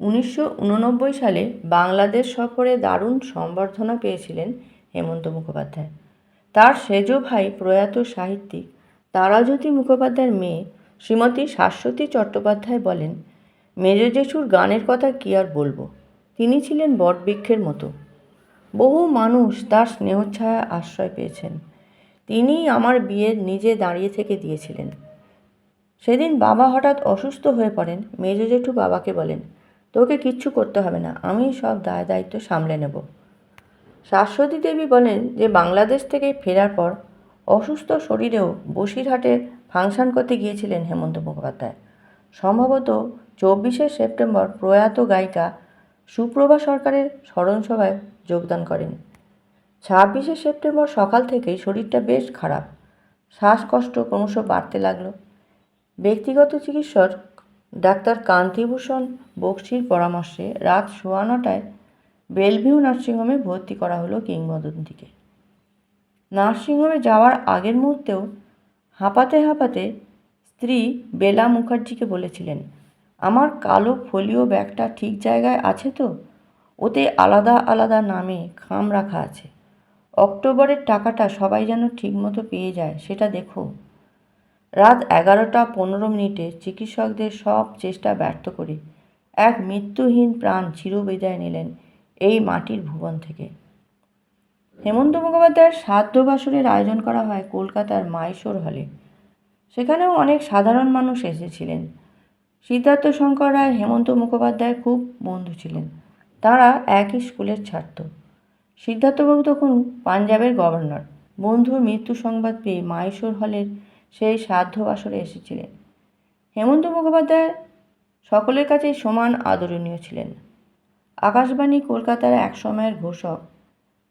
উনিশশো উননব্বই সালে বাংলাদেশ সফরে দারুণ সম্বর্ধনা পেয়েছিলেন হেমন্ত মুখোপাধ্যায়। তার সেজ ভাই প্রয়াত সাহিত্যিক তারাজ্যোতি মুখোপাধ্যায়ের মেয়ে শ্রীমতী শাশ্বতী চট্টোপাধ্যায় বলেন, মেজ জেঠুর গানের কথা কী আর বলব? তিনি ছিলেন বটবৃক্ষের মতো। বহু মানুষ তার স্নেহছায়া আশ্রয় পেয়েছেন। তিনিই আমার বিয়ের নিজে দাঁড়িয়ে থেকে দিয়েছিলেন। সেদিন বাবা হঠাৎ অসুস্থ হয়ে পড়েন। মেজ জেঠু বাবাকে বলেন তোকে কিচ্ছু করতে হবে না, আমি সব দায় দায়িত্ব সামলে নেব। শাশ্বতী দেবী বলেন যে, বাংলাদেশ থেকে ফেরার পর অসুস্থ শরীরেও বসিরহাটে ফাংশন করতে গিয়েছিলেন হেমন্ত মুখোপাধ্যায়। সম্ভবত চব্বিশে সেপ্টেম্বর প্রয়াত গায়িকা সুপ্রভা সরকারের স্মরণসভায় যোগদান করেন। ছাব্বিশে সেপ্টেম্বর সকাল থেকেই শরীরটা বেশ খারাপ। শ্বাসকষ্ট ক্রমশ বাড়তে লাগল। ব্যক্তিগত চিকিৎসক ডাক্তার কান্তিভূষণ বক্সির পরামর্শে রাত সোয়া নটায় বেলভিউ নার্সিংহোমে ভর্তি করা হলো কিংবদন্তিকে। নার্সিংহোমে যাওয়ার আগের মুহূর্তেও হাঁপাতে হাঁপাতে স্ত্রী বেলা মুখার্জিকে বলেছিলেন, আমার কালো ফোলিও ব্যাগটা ঠিক জায়গায় আছে তো? ওতে আলাদা আলাদা নামে খাম রাখা আছে। অক্টোবরের টাকাটা সবাই যেন ঠিকমতো পেয়ে যায়, সেটা দেখো। রাত এগারোটা পনেরো মিনিটে চিকিৎসকদের সব চেষ্টা ব্যর্থ করে। এক মৃত্যুহীন প্রাণ চিরবিদায় নিলেন এই মাটির ভুবন থেকে। হেমন্ত মুখোপাধ্যায়ের শ্রাদ্ধ বাসরের আয়োজন করা হয় কলকাতার মাইশোর হলে। সেখানেও অনেক সাধারণ মানুষ এসেছিলেন। সিদ্ধার্থ শঙ্কর রায়, হেমন্ত মুখোপাধ্যায়ের খুব বন্ধু ছিলেন। তারা একই স্কুলের ছাত্র। সিদ্ধার্থবাবু তখন পাঞ্জাবের গভর্নর। বন্ধুর মৃত্যু সংবাদ পেয়ে মাইশোর হলের সেই শ্রাদ্ধ বাসরে এসেছিলেন। হেমন্ত মুখোপাধ্যায় সকলের কাছেই সমান আদরণীয় ছিলেন। আকাশবাণী কলকাতার এক সময়ের ঘোষক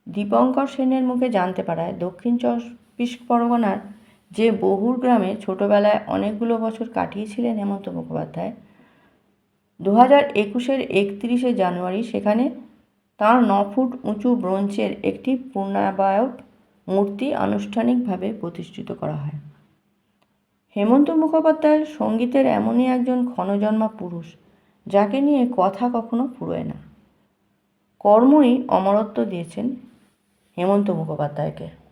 দীপঙ্কর সেনের মুখে জানতে পারায় দক্ষিণ চব্বিশ পরগনার যে বহুর গ্রামে ছোটোবেলায় অনেকগুলো বছর কাটিয়েছিলেন হেমন্ত মুখোপাধ্যায় দু হাজার একুশের একত্রিশে জানুয়ারি সেখানে তাঁর ন ফুট উঁচু ব্রোঞ্জের একটি পূর্ণাবয়ব মূর্তি আনুষ্ঠানিকভাবে প্রতিষ্ঠিত করা হয়। হেমন্ত মুখোপাধ্যায় সঙ্গীতের এমনই একজন ক্ষণজন্মা পুরুষ, যাকে নিয়ে কথা কখনো ফুরোয় না। কর্মই অমরত্ব দিয়েছেন হেমন্ত মুখোপাধ্যায়কে।